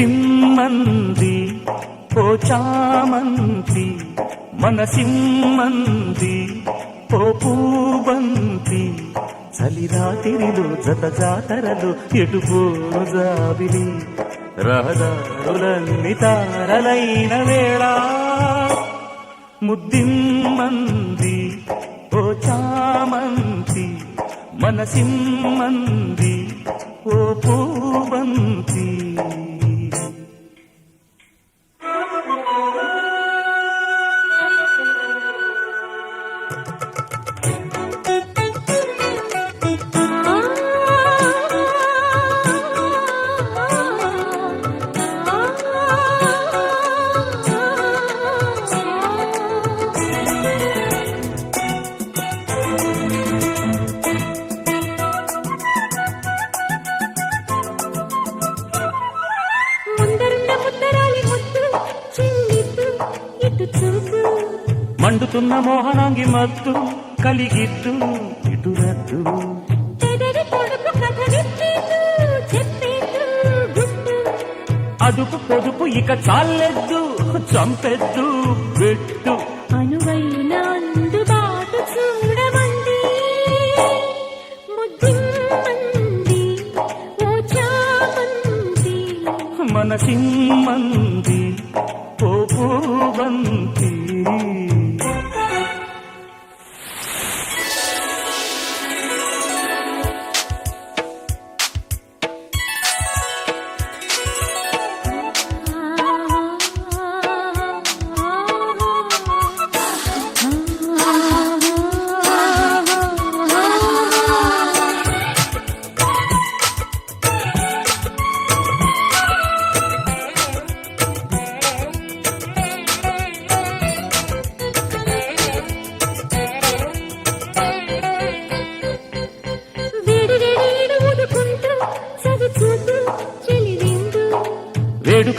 ముద్దిమ్మంది పోచామంతి చామంతి మనసిమ్మంది ఓ చలిరాతిరిలో జత జాతరలు ఎటుపోను జాబిలి రహదారులన్ని తారలైన వేళ. ముద్దిమ్మంది పోచా మనసిమ్మంది ఓ పూవంతి. మండుతున్న మోహనాంగి మత్తు కలిగిద్దు ఇటు రద్దు పెదవి పొడుపు కథ విప్పేదు చెప్పేదు గుట్టు. అదుపు పొదుపు ఇక చాలెద్దు చంపెద్దు పెట్టు అనువైన అందుబాటు చూడమంది ముద్దిమ్మంది ఓ చామంది మనసిమ్మంది ఓ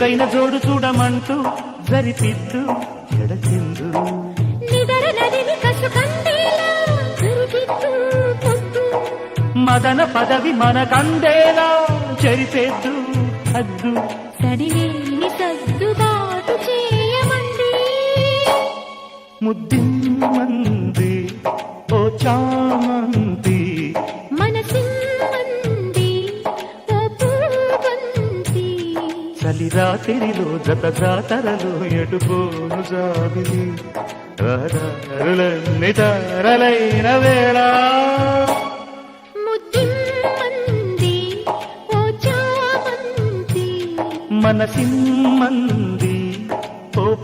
వేడుకైన జోడు చూడమంటూ జరిపిద్దు పొద్దు మదన పదవి మనకందేలా చెరిపేద్దు హద్దు సడిలేని సర్దుబాటు చేయమంది ముద్దిమ్మంది ఓ చామంతి చలి రాత్రిలో జత జాతరలు ఎటుపోను జాబిలి? రహదారులన్నీ తారలైన వేళ. మనసిమ్మంది ఓ